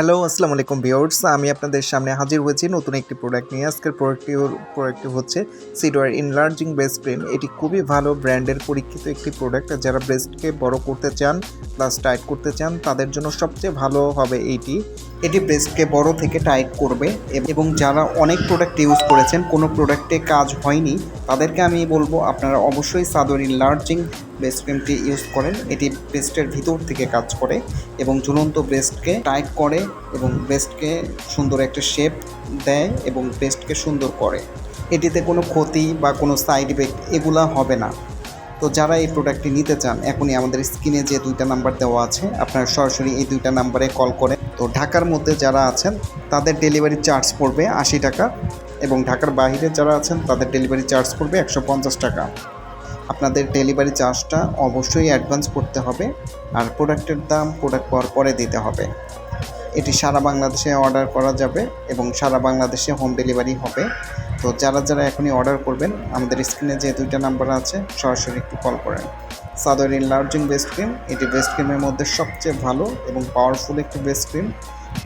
Hello, আসসালামু আলাইকুম viewers. আমি আপনাদের সামনে হাজির হয়েছি নতুন একটি প্রোডাক্ট নিয়ে। আজকের প্রোডাক্টটি প্রোডাক্টটি হচ্ছে সিডওয়ার ইনলার্জিং ব্রেস্ট ক্রিম এটি খুবই ভালো ব্র্যান্ডের পরীক্ষিত একটি প্রোডাক্ট যারা ব্রেস্টকে বড় করতে চান প্লাস টাইট করতে চান, তাদের জন্য সবচেয়ে ভালো হবে এইটি। এটি ব্রেস্টকে বড় থেকে টাইট করবে এবং যারা অনেক প্রোডাক্ট ইউজ করেছেন, কোনো প্রোডাক্টে কাজ হয়নি, তাদেরকে আমি বলব আপনারা অবশ্যই সাদর ইনলার্জিং ব্রেস্ট ক্রিমটি ইউজ করেন। এটি ব্রেস্টের ভিতর থেকে কাজ করে এবং ঝুলন্ত ব্রেস্টকে টাইট করে এবং ব্রেস্টকে সুন্দর একটা শেপ দেয় এবং ব্রেস্টকে সুন্দর করে। এটিতে কোনো ক্ষতি বা কোনো সাইড ইফেক্ট এগুলা হবে না। তো যারা এই প্রোডাক্টটি নিতে চান, এখনই আমাদের স্ক্রিনে যে দুইটা নাম্বার দেওয়া আছে, আপনারা সরাসরি এই দুইটা নাম্বারে কল করে। তো ঢাকার মধ্যে যারা আছেন, তাদের ডেলিভারি চার্জ পড়বে আশি টাকা এবং ঢাকার বাইরে যারা আছেন, তাদের ডেলিভারি চার্জ পড়বে একশো পঞ্চাশ টাকা। আপনাদের ডেলিভারি চার্জটা অবশ্যই অ্যাডভান্স করতে হবে আর প্রোডাক্টের দাম প্রোডাক্ট পাওয়ার পরে দিতে হবে। এটি সারা বাংলাদেশে অর্ডার করা যাবে এবং সারা বাংলাদেশে হোম ডেলিভারি হবে। তো যারা যারা এখনই অর্ডার করবেন, আমাদের স্ক্রিনে যে দুইটা নাম্বার আছে, সরাসরি একটু কল করেন। সাদর ইনলার্জিং বেস্ট ক্রিম এটি বেস্ট ক্রিমের মধ্যে সবচেয়ে ভালো এবং পাওয়ারফুল একটি বেস্ট ক্রিম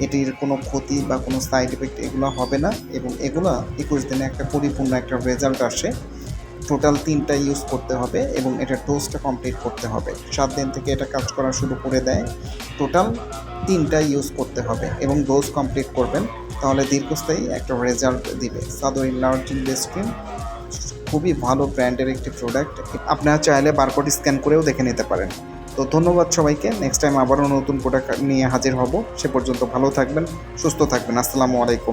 এটির কোনো ক্ষতি বা কোনো সাইড এফেক্ট এগুলো হবে না এবং এগুলো একুশ দিনে একটা পরিপূর্ণ একটা রেজাল্ট আসে। টোটাল তিনটা ইউজ করতে হবে এবং এটা ডোজটা কমপ্লিট করতে হবে। সাত দিন থেকে এটা কাজ করা শুরু করে দেয়। টোটাল তিনটা ইউজ করতে হবে এবং ডোজ কমপ্লিট করবেন। তাহলে দীর্ঘস্থায়ী একটা রেজাল্ট দিবে। সাদর ইনলার্জিং বেস্ট ক্রিম খুবই ভালো ব্র্যান্ডের একটি প্রোডাক্ট আপনারা চাইলে বারকোড স্ক্যান করেও দেখে নিতে পারেন। তো ধন্যবাদ সবাইকে। নেক্সট টাইম আবারও নতুন প্রোডাক্ট নিয়ে হাজির হব। সে পর্যন্ত ভালো থাকবেন, সুস্থ থাকবেন। আসসালামু আলাইকুম।